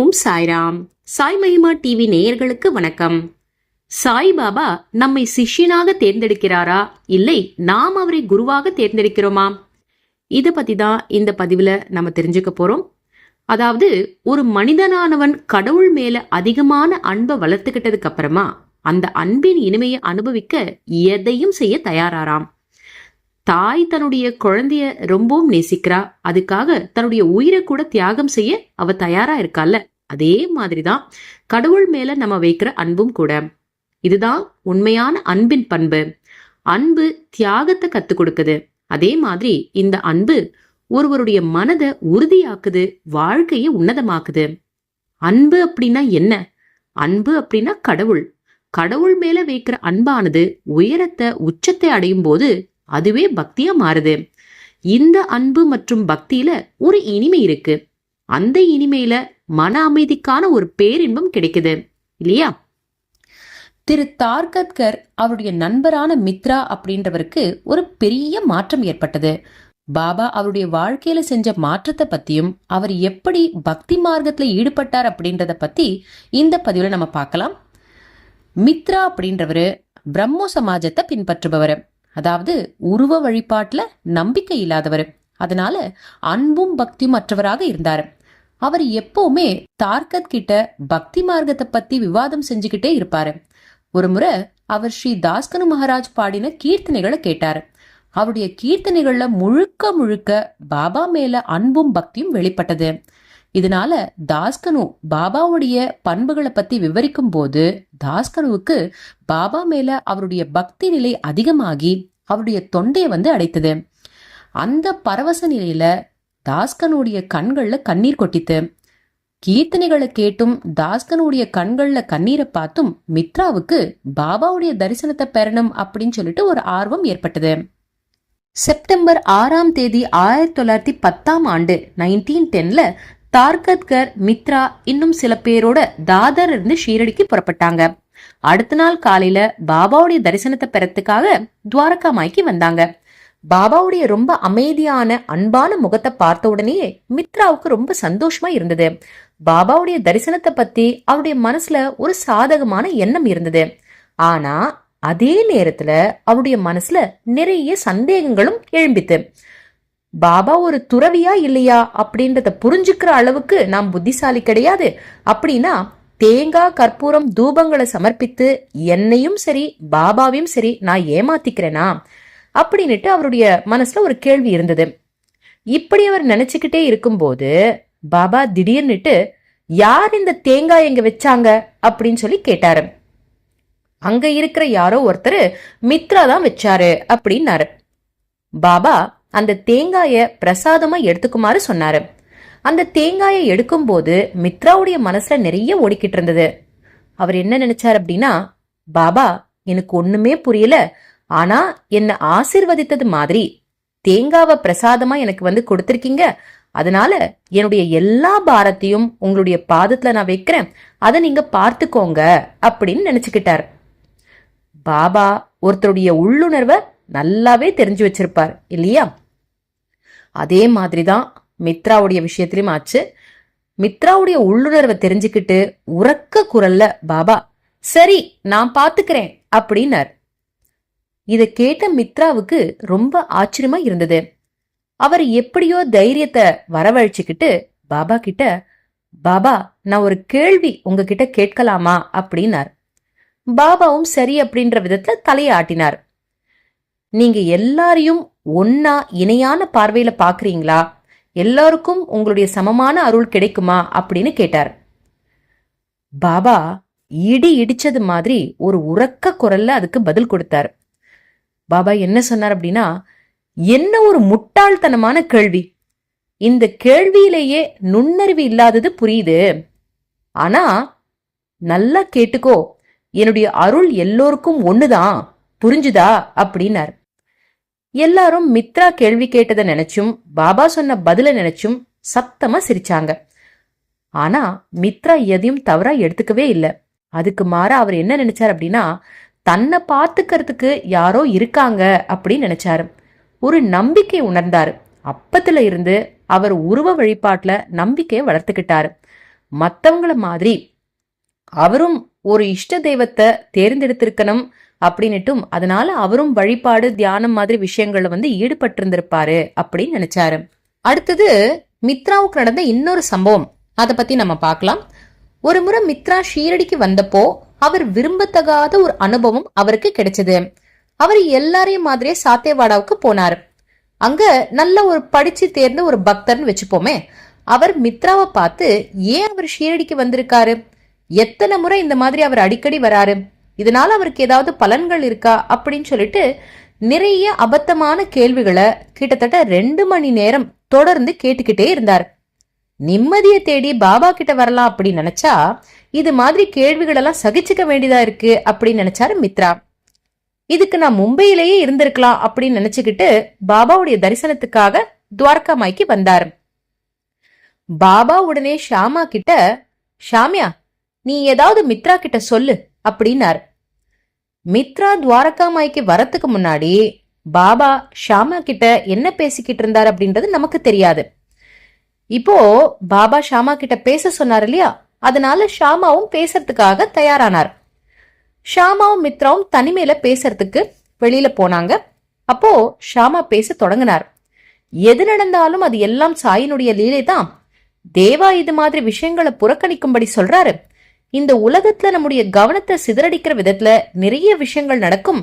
ஓம் சாய்ராம். சாய் மகிமா டிவி நேயர்களுக்கு வணக்கம். சாய்பாபா நம்மை சிஷ்யனாக தேர்ந்தெடுக்கிறாரா? இல்லை நாம் அவரை குருவாக தேர்ந்தெடுக்கிறோமா? இதை பத்தி தான் இந்த பதிவுல நம்ம தெரிஞ்சுக்க போறோம். அதாவது ஒரு மனிதனானவன் கடவுள் மேல அதிகமான அன்பை வளர்த்துக்கிட்டதுக்கு அப்புறமா அந்த அன்பின் இனிமையை அனுபவிக்க எதையும் செய்ய தயாராராம். தாய் தன்னுடைய குழந்தைய ரொம்பவும் நேசிக்கிறா. அதுக்காக தன்னுடைய உயிரை கூட தியாகம் செய்ய அவ தயாரா இருக்கால அதே மாதிரி தான் கடவுள் மேல நம்ம வைக்கிற அன்பும் கூட. இதுதான் உண்மையான அன்பின் பண்பு. அன்பு தியாகத்தை கத்து கொடுக்குது. அதே மாதிரி இந்த அன்பு ஒருவருடைய மனதை உறுதியாக்குது வாழ்க்கையை உன்னதமாக்குது. அன்பு அப்படின்னா என்ன? அன்பு அப்படின்னா கடவுள். கடவுள் மேல வைக்கிற அன்பானது உயரத்தை உச்சத்தை அடையும் போது அதுவே பக்தியா மாறுது. இந்த அன்பு மற்றும் பக்தியில ஒரு இனிமை இருக்கு. அந்த இனிமையில மன அமைதிக்கான ஒரு பேரின்பம் கிடைக்குது. இல்லையா? திரு தார்கத்கர் அவருடைய நண்பரான மித்ரா அப்படின்றவருக்கு ஒரு பெரிய மாற்றம் ஏற்பட்டது. பாபா அவருடைய வாழ்க்கையில செஞ்ச மாற்றத்தை பத்தியும் அவர் எப்படி பக்தி மார்க்கத்துல ஈடுபட்டார் அப்படின்றத பத்தி இந்த பதிவுல நம்ம பார்க்கலாம். மித்ரா அப்படின்றவரு பிரம்மோ சமாஜத்தை பின்பற்றுபவர். அதாவது உருவ வழிபாட்டுல நம்பிக்கை இல்லாதவர். அதனால அன்பும் பக்தியும் அற்றவராக இருந்தார். அவர் எப்பவுமே தார்கத் கிட்ட பக்தி மார்க்கத்தை பத்தி விவாதம் செஞ்சுக்கிட்டே இருப்பாரு. ஒரு முறை அவர் ஸ்ரீ தாஸ்கனு மகாராஜ் பாடின கீர்த்தனைகளை கேட்டாரு. அவருடைய கீர்த்தனைகள்ல முழுக்க முழுக்க பாபா மேல அன்பும் பக்தியும் வெளிப்பட்டது. இதனால தாஸ்கனு பாபாவுடைய பண்புகளை பத்தி விவரிக்கும் போது தாஸ்கனுவுக்கு பாபா மேல அவருடைய பக்தி நிலை அதிகமாகி அவருடைய தொண்டையை வந்து அடைத்தது. அந்த பரவச நிலையில தாஸ்கனுடைய கண்கள்ல கண்ணீர் கொட்டித்து கீர்த்தனைகளை கேட்டும் தாஸ்கனுடைய கண்கள்ல கண்ணீரை பார்த்தும் மித்ராவுக்கு பாபாவுடைய தரிசனத்தை பெறணும் அப்படின்னு சொல்லிட்டு ஒரு ஆர்வம் ஏற்பட்டது. செப்டம்பர் ஆறாம் தேதி ஆயிரத்தி தொள்ளாயிரத்தி பத்தாம் ஆண்டு நைன்டீன் டென்ல தார்கத்கர் மித்ரா இன்னும் சில பேரோட தாதர் இருந்து ஷீரடிக்கு புறப்பட்டாங்க. அடுத்த நாள் காலையில பாபாவுடைய தரிசனத்தை பெறத்துக்காக துவாரகா மாய்க்கு வந்தாங்க. பாபாவுடைய ரொம்ப அமைதியான அன்பான முகத்தை பார்த்த உடனேயே மித்ராவுக்கு ரொம்ப சந்தோஷமா இருந்தது. பாபாவுடைய தரிசனத்தை பத்தி அவருடைய மனசுல ஒரு சாதகமான எண்ணம் இருந்தது. ஆனா அதே நேரத்துல அவருடைய மனசுல நிறைய சந்தேகங்களும் எழும்பித்து பாபா ஒரு துறவியா இல்லையா? அப்படின்றத புரிஞ்சுக்கிற அளவுக்கு நாம் புத்திசாலி கிடையாது. அப்படின்னா தேங்காய் கற்பூரம் தூபங்களை சமர்ப்பித்து என்னையும் சரி பாபாவையும் சரி நான் ஏமாத்திக்கிறேனா? அப்படின்னுட்டு அவருடைய மனசுல ஒரு கேள்வி இருந்தது. இப்படி அவர் நினைச்சுக்கிட்டே இருக்கும்போது பாபா திடீர்னுட்டு யார் இந்த தேங்காய் எங்க வச்சாங்க? அப்படின்னு சொல்லி கேட்டாரு. அங்க இருக்கிற யாரோ ஒருத்தர் மித்ரா தான் வச்சாரு அப்படின்னாரு. பாபா அந்த தேங்காய பிரசாதமா எடுத்துக்குமாறு சொன்னாரு. அந்த தேங்காயை எடுக்கும்போது மித்ராவுடைய மனசுல நிறைய ஓடிக்கிட்டு இருந்தது. அவர் என்ன நினைச்சார் அப்படின்னா பாபா எனக்கு ஒண்ணுமே புரியல. ஆனா என்ன ஆசிர்வதித்தது மாதிரி தேங்காவை பிரசாதமா எனக்கு வந்து கொடுத்திருக்கீங்க. அதனால என்னுடைய எல்லா பாரத்தையும் உங்களுடைய பாதத்துல நான் வைக்கிறேன். அதை நீங்க பார்த்துக்கோங்க அப்படின்னு நினைச்சுக்கிட்டார். பாபா ஒருத்தருடைய உள்ளுணர்வை நல்லாவே தெரிஞ்சு வச்சிருப்பார் இல்லையா? அதே மாதிரிதான் மித்ராவுடைய விஷயத்திலும் ஆச்சு. மித்ராவுடைய உள்ளுணர்வை தெரிஞ்சுக்கிட்டு உறக்க குரல்ல பாபா சரி நான் பாத்துக்கிறேன் அப்படின்னார். இதை கேட்ட மித்ராவுக்கு ரொம்ப ஆச்சரியமா இருந்தது. அவர் எப்படியோ தைரியத்தை வரவழைச்சுக்கிட்டு பாபா கிட்ட பாபா நான் ஒரு கேள்வி உங்ககிட்ட கேட்கலாமா? அப்படின்னார். பாபாவும் சரி அப்படின்ற விதத்துல தலையை ஆட்டினார். நீங்க எல்லாரையும் ஒன்னா இணையான பார்வையில பாக்குறீங்களா? எல்லாருக்கும் உங்களுடைய சமமான அருள் கிடைக்குமா? அப்படின்னு கேட்டார். பாபா இடி இடிச்சது மாதிரி ஒரு உறக்க குரல்ல அதுக்கு பதில் கொடுத்தார். பாபா என்ன சொன்னார் அப்படின்னா என்ன ஒரு முட்டாள்தனமான கேள்வி. இந்த கேள்வியிலேயே நுண்ணறிவு இல்லாதது புரியுது. ஆனா நல்லா கேட்டுக்கோ. என்னுடைய அருள் எல்லோருக்கும் ஒண்ணுதான். புரிஞ்சுதா? அப்படின்னார். எல்லாரும் மித்ரா கேள்வி கேட்டதை நினைச்சும் பாபா சொன்ன பதில நினைச்சும் சத்தமா சிரிச்சாங்க. ஆனா மித்ரா எதையும் தவறா எடுத்துக்கவே இல்லை. அதுக்கு மாற அவர் என்ன நினைச்சார் அப்படின்னா தன்னை பார்த்துக்கிறதுக்கு யாரோ இருக்காங்க அப்படின்னு நினைச்சாரு. ஒரு நம்பிக்கை உணர்ந்தாரு. அப்பத்துல இருந்து அவர் உருவ வழிபாட்டுல நம்பிக்கையை வளர்த்துக்கிட்டாரு. மத்தவங்கள மாதிரி அவரும் ஒரு இஷ்ட தெய்வத்தை தேர்ந்தெடுத்திருக்கணும் அப்படின்னுட்டும் அதனால அவரும் வழிபாடு தியானம் மாதிரி விஷயங்கள்ல வந்து ஈடுபட்டிருந்திருப்பாரு அப்படின்னு நினைச்சாரு. அடுத்தது மித்ராவுக்கு நடந்த இன்னொரு சம்பவம். அதை பத்தி நம்ம பார்க்கலாம். ஒரு முறை மித்ரா ஷீரடிக்கு வந்தப்போ அவர் விரும்பத்தகாத ஒரு அனுபவம் அவருக்கு கிடைச்சது. அவர் எல்லாரையும் மாதிரியே சாத்தேவாடாவுக்கு போனார். அங்க நல்ல ஒரு படிச்சு தேர்ந்த ஒரு பக்தர்னு வச்சுப்போமே அவர் மித்ராவை பார்த்து ஏன் அவர் ஷீரடிக்கு வந்திருக்காரு? எத்தனை முறை இந்த மாதிரி அவர் அடிக்கடி வராரு? இதனால அவருக்கு ஏதாவது பலன்கள் இருக்கா? அப்படின்னு சொல்லிட்டு நிறைய அபத்தமான கேள்விகளை கிட்டத்தட்ட ரெண்டு மணி நேரம் தொடர்ந்து கேட்டுக்கிட்டே இருந்தார். நிம்மதியை தேடி பாபா கிட்ட வரலாம் அப்படின்னு நினைச்சா இது மாதிரி கேள்விகளெல்லாம் சகிச்சுக்க வேண்டியதா இருக்கு அப்படின்னு நினைச்சாரு மித்ரா. இதுக்கு நான் மும்பையிலேயே இருந்திருக்கலாம் அப்படின்னு நினைச்சுக்கிட்டு பாபாவுடைய தரிசனத்துக்காக துவாரகா மாய்க்கு வந்தார். பாபா உடனே ஷாமா கிட்ட ஷாமியா நீ ஏதாவது மித்ரா கிட்ட சொல்லு அப்படின்னார். மித்ரா துவாரகா மாய்க்கு வரத்துக்கு முன்னாடி பாபா ஷாமா கிட்ட என்ன பேசிக்கிட்டு இருந்தார் அப்படின்றது நமக்கு தெரியாது. இப்போ பாபா ஷாமா கிட்ட பேச சொன்னார் இல்லையா? அதனால ஷாமாவும் பேசுறதுக்காக தயாரானார். ஷாமாவும் மித்ராவும் தனிமையில பேசுறதுக்கு வெளியில போனாங்க. அப்போ ஷாமா பேச தொடங்கினார். எது நடந்தாலும் அது எல்லாம் சாயினுடைய லீலை தான் தேவா இது மாதிரி விஷயங்களை புறக்கணிக்கும்படி சொல்றாரு. இந்த உலகத்துல நம்முடைய கவனத்தை சிதறடிக்கிற விதத்துல நிறைய விஷயங்கள் நடக்கும்.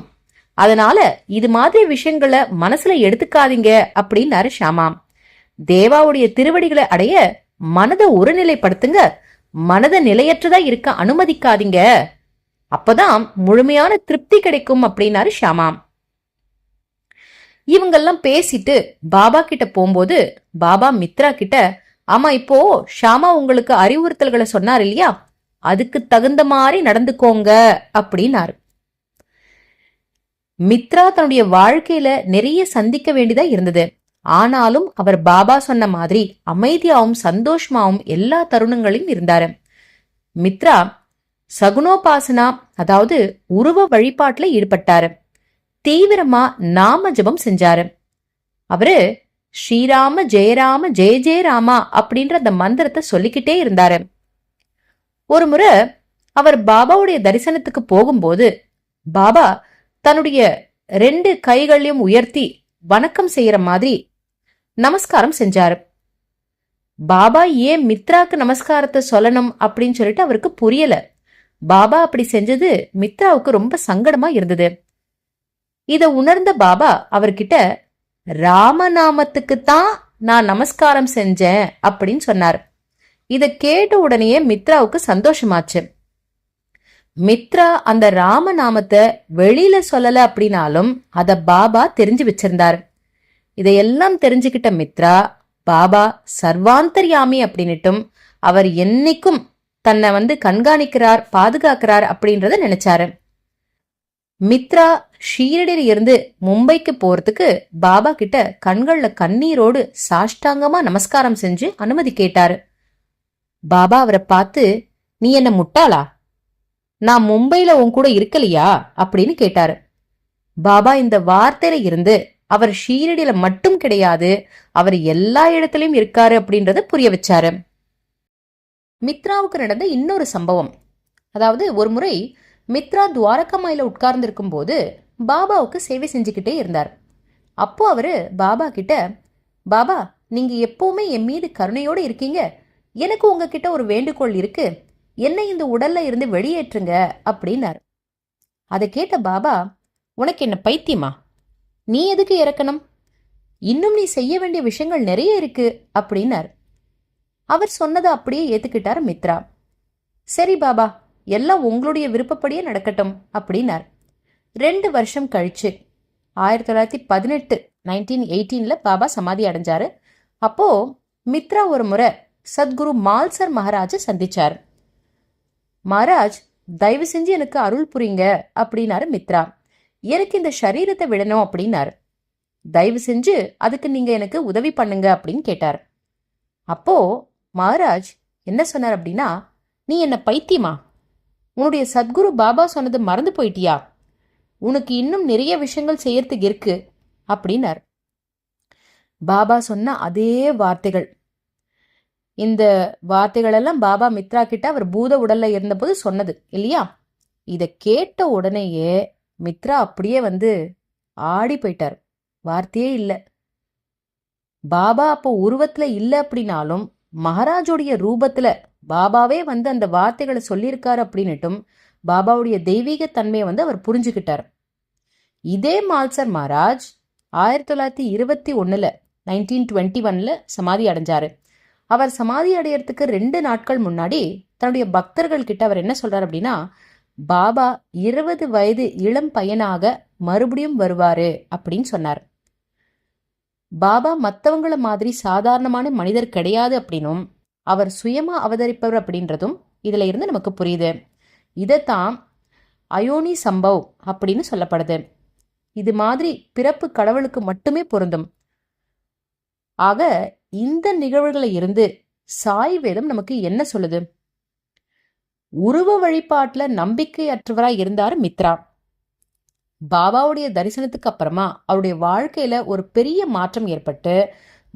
அதனால இது மாதிரி விஷயங்களை மனசுல எடுத்துக்காதீங்க அப்படின்னாரு ஷாமா. தேவாவுடைய திருவடிகளை அடைய மனதை ஒருநிலைப்படுத்துங்க. மனதை நிலையற்றதா இருக்க அனுமதிக்காதீங்க. அப்பதான் முழுமையான திருப்தி கிடைக்கும் அப்படின்னாரு ஷாமா இவங்கெல்லாம் பேசிட்டு பாபா கிட்ட போகும்போது பாபா மித்ரா கிட்ட ஆமா இப்போ ஷாமா உங்களுக்கு அறிவுறுத்தல்களை சொன்னார் இல்லையா? அதுக்கு தகுந்த மாதிரி நடந்துக்கோங்க அப்படின்னாரு. மித்ரா தன்னுடைய வாழ்க்கையில நிறைய சந்திக்க வேண்டியதா இருந்தது. ஆனாலும் அவர் பாபா சொன்ன மாதிரி அமைதியாவும் சந்தோஷமாவும் எல்லா தருணங்களையும் இருந்தாரு. மித்ரா சகுனோபாசனா அதாவது உருவ வழிபாட்டுல ஈடுபட்டாரு. தீவிரமா நாம ஜபம் செஞ்சாரு. அவரு ஸ்ரீராம ஜெயராம ஜெய ஜெயராமா அப்படின்ற அந்த மந்திரத்தை சொல்லிக்கிட்டே இருந்தாரு. ஒரு முறை அவர் பாபாவுடைய தரிசனத்துக்கு போகும்போது பாபா தன்னுடைய ரெண்டு கைகளையும் உயர்த்தி வணக்கம் செய்யற மாதிரி நமஸ்காரம் செஞ்சாரு. பாபா ஏன் மித்ராக்கு நமஸ்காரத்தை சொல்லணும் அப்படின்னு சொல்லிட்டு அவருக்கு புரியல. பாபா அப்படி செஞ்சது மித்ராவுக்கு ரொம்ப சங்கடமா இருந்தது. இத உணர்ந்த பாபா அவர்கிட்ட ராமநாமத்துக்கு தான் நான் நமஸ்காரம் செஞ்சேன் அப்படின்னு சொன்னார். இத கேட்ட உடனேயே மித்ராவுக்கு சந்தோஷமாச்சு. மித்ரா அந்த ராமநாமத்தை வெளியில சொல்லல அப்படின்னாலும் அத பாபா தெரிஞ்சு வச்சிருந்தார். இதையெல்லாம் தெரிஞ்சுக்கிட்ட மித்ரா பாபா சர்வாந்தர்யாமி அப்படின்னுட்டும் அவர் என்னைக்கும் தன்னை வந்து கண்காணிக்கிறார் பாதுகாக்கிறார் அப்படின்றத நினைச்சாரு. மித்ரா ஷீரடியில் இருந்து மும்பைக்கு போறதுக்கு பாபா கிட்ட கண்கள்ல கண்ணீரோடு சாஷ்டாங்கமா நமஸ்காரம் செஞ்சு அனுமதி கேட்டாரு. பாபா அவரை பார்த்து நீ என்ன முட்டாளா? நான் மும்பையில உன் கூட இருக்கலையா? அப்படின்னு கேட்டாரு. பாபா இந்த வார்த்தையில இருந்து அவர் ஷீரடியில மட்டும் கிடையாது அவர் எல்லா இடத்துலயும் இருக்காரு அப்படின்றத புரிய வச்சாரு. மித்ராவுக்கு நடந்த இன்னொரு சம்பவம். அதாவது ஒரு முறை மித்ரா துவாரகமாயில உட்கார்ந்திருக்கும் போது பாபாவுக்கு சேவை செஞ்சுக்கிட்டே இருந்தார். அப்போ அவரு பாபா கிட்ட பாபா நீங்க எப்பவுமே என் மீது கருணையோடு இருக்கீங்க. எனக்கு உங்ககிட்ட ஒரு வேண்டுகோள் இருக்கு. என்னை இந்த உடல்ல இருந்து வெளியேற்றுங்க அப்படின்னாரு. அதை கேட்ட பாபா உனக்கு என்ன பைத்தியமா? நீ எதுக்கு இறக்கணும்? இன்னும் நீ செய்ய வேண்டிய விஷயங்கள் நிறைய இருக்கு அப்படின்னார். அவர் சொன்னதை அப்படியே ஏத்துக்கிட்டார் மித்ரா. சரி பாபா எல்லாம் உங்களுடைய விருப்பப்படியே நடக்கட்டும் அப்படின்னார். ரெண்டு வருஷம் கழிச்சு ஆயிரத்தி தொள்ளாயிரத்தி பதினெட்டு நைன்டீன் எயிட்டீன்ல பாபா சமாதி அடைஞ்சாரு. அப்போ மித்ரா ஒரு முறை சத்குரு மால்சர் மகாராஜை சந்திச்சார். மகாராஜ் தயவு செஞ்சு எனக்கு அருள் புரிங்க அப்படின்னாரு மித்ரா. எனக்கு இந்த சரீரத்தை விடணும் அப்படின்னாரு. தயவு செஞ்சு அதுக்கு நீங்க எனக்கு உதவி பண்ணுங்க அப்படின்னு கேட்டார். அப்போ மகாராஜ் என்ன சொன்னார் அப்படின்னா நீ என்ன பைத்தியமா? உன்னுடைய சத்குரு பாபா சொன்னது மறந்து போயிட்டியா? உனக்கு இன்னும் நிறைய விஷயங்கள் செய்யறதுக்கு இருக்கு அப்படின்னார். பாபா சொன்ன அதே வார்த்தைகள். இந்த வார்த்தைகளெல்லாம் பாபா மித்ரா கிட்ட அவர் பூத உடல்ல இருந்தபோது சொன்னது இல்லையா? இதை கேட்ட உடனேயே மித்ரா அப்படியே வந்து ஆடி போயிட்டார். வார்த்தையே இல்லை. பாபா அப்போ உருவத்துல இல்லை அப்படின்னாலும் மகாராஜோடைய ரூபத்துல பாபாவே வந்து அந்த வார்த்தைகளை சொல்லியிருக்காரு அப்படின்னுட்டும் பாபாவுடைய தெய்வீக தன்மையை வந்து அவர் புரிஞ்சுக்கிட்டார். இதே மால்சர் மகாராஜ் ஆயிரத்தி தொள்ளாயிரத்தி இருபத்தி ஒன்னுல நைன்டீன் டுவெண்ட்டி ஒன்ல சமாதி அடைஞ்சாரு. அவர் சமாதி அடையறதுக்கு ரெண்டு நாட்கள் முன்னாடி தன்னுடைய பக்தர்கள் கிட்ட அவர் என்ன சொல்றாரு அப்படின்னா பாபா இருபது வயது இளம் பையனாக மறுபடியும் வருவாரு அப்படின்னு சொன்னார். பாபா மற்றவங்கள மாதிரி சாதாரணமான மனிதர் கிடையாது அப்படின்னும் அவர் சுயமா அவதரிப்பவர் அப்படின்றதும் இதுல இருந்து நமக்கு புரியுது. இதைத்தான் அயோனி சம்பவ் அப்படின்னு சொல்லப்படுது. இது மாதிரி பிறப்பு கடவுளுக்கு மட்டுமே பொருந்தும். ஆக இந்த நிகழ்வுகளை இருந்து சாய் வேதம் நமக்கு என்ன சொல்லுது? உருவ வழிபாட்டில் நம்பிக்கையற்றவராக இருந்தார் மித்ரா. பாபாவுடைய தரிசனத்துக்கு அப்புறமா அவருடைய வாழ்க்கையில ஒரு பெரிய மாற்றம் ஏற்பட்டு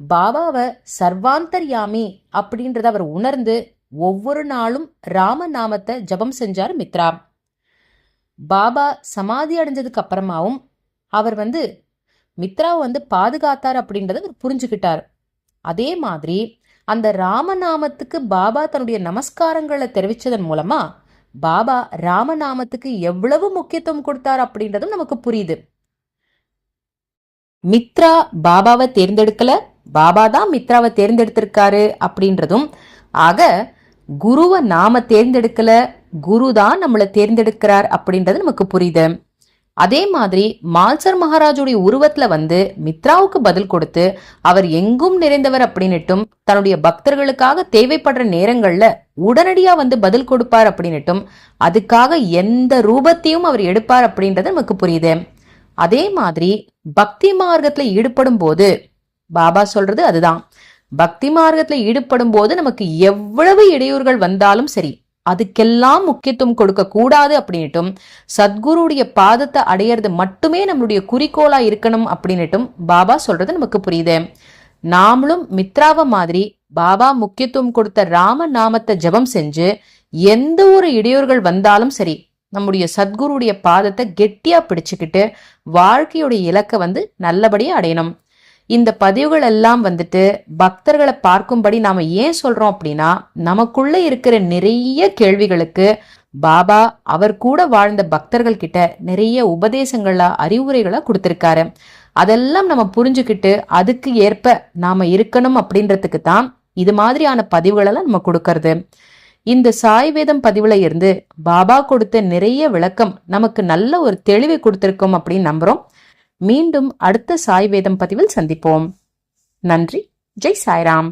பாபாவை சர்வாந்தர்யாமி அப்படின்றத அவர் உணர்ந்து ஒவ்வொரு நாளும் ராம நாமத்தை ஜபம் செஞ்சார் மித்ரா. பாபா சமாதி அடைஞ்சதுக்கு அப்புறமாவும் அவர் வந்து மித்ராவை வந்து பாதுகாத்தார் அப்படின்றத அவர் புரிஞ்சுக்கிட்டார். அதே மாதிரி அந்த ராமநாமத்துக்கு பாபா தன்னுடைய நமஸ்காரங்களை தெரிவித்ததன் மூலமா பாபா ராமநாமத்துக்கு எவ்வளவு முக்கியத்துவம் கொடுத்தார் அப்படின்றதும் நமக்கு புரியுது. மித்ரா பாபாவை தேர்ந்தெடுக்கல பாபா தான் மித்ராவை தேர்ந்தெடுத்திருக்காரு அப்படின்றதும் ஆக குருவை நாம தேர்ந்தெடுக்கல குரு தான் நம்மளை தேர்ந்தெடுக்கிறார் அப்படின்றது நமக்கு புரியுது. அதே மாதிரி மால்சர் மகாராஜுடைய உருவத்துல வந்து மித்ராவுக்கு பதில் கொடுத்து அவர் எங்கும் நிறைந்தவர் அப்படின்னுட்டும் தன்னுடைய பக்தர்களுக்காக தேவைப்படுற நேரங்கள்ல உடனடியா வந்து பதில் கொடுப்பார் அப்படின்னுட்டும் அதுக்காக எந்த ரூபத்தையும் அவர் எடுப்பார் அப்படின்றது நமக்கு புரியுது. அதே மாதிரி பக்தி மார்க்கத்துல ஈடுபடும் போது பாபா சொல்றது அதுதான். பக்தி மார்க்கத்துல ஈடுபடும் போது நமக்கு எவ்வளவு இடையூறுகள் வந்தாலும் சரி அதுக்கெல்லாம் முக்கியத்துவம் கொடுக்க கூடாது அப்படின்னுட்டும் சத்குருடைய பாதத்தை அடையிறது மட்டுமே நம்மளுடைய குறிக்கோளா இருக்கணும் அப்படின்னுட்டும் பாபா சொல்றது நமக்கு புரியுது. நாமளும் மித்ராவ மாதிரி பாபா முக்கியத்துவம் கொடுத்த ராம நாமத்தை ஜபம் செஞ்சு எந்த ஒரு இடையூறுகள் வந்தாலும் சரி நம்முடைய சத்குருடைய பாதத்தை கெட்டியா பிடிச்சுக்கிட்டு வாழ்க்கையுடைய இலக்கை வந்து நல்லபடியா அடையணும். இந்த பதிவுகள் எல்லாம் வந்துட்டு பக்தர்களை பார்க்கும்படி நாம ஏன் சொல்றோம் அப்படின்னா நமக்குள்ள இருக்கிற நிறைய கேள்விகளுக்கு பாபா அவர் கூட வாழ்ந்த பக்தர்கள் கிட்ட நிறைய உபதேசங்களா அறிவுரைகளா கொடுத்திருக்காரு. அதெல்லாம் நம்ம புரிஞ்சுக்கிட்டு அதுக்கு ஏற்ப நாம இருக்கணும் அப்படின்றதுக்கு தான் இது மாதிரியான பதிவுகளெல்லாம் நம்ம கொடுக்கறது. இந்த சாய் வேதம் பதிவுல இருந்து பாபா கொடுத்த நிறைய விளக்கம் நமக்கு நல்ல ஒரு தெளிவை கொடுத்திருக்கோம் அப்படின்னு நம்புறோம். மீண்டும் அடுத்த சாய் வேதம் பதிவில் சந்திப்போம். நன்றி. ஜெய் சாய்ராம்.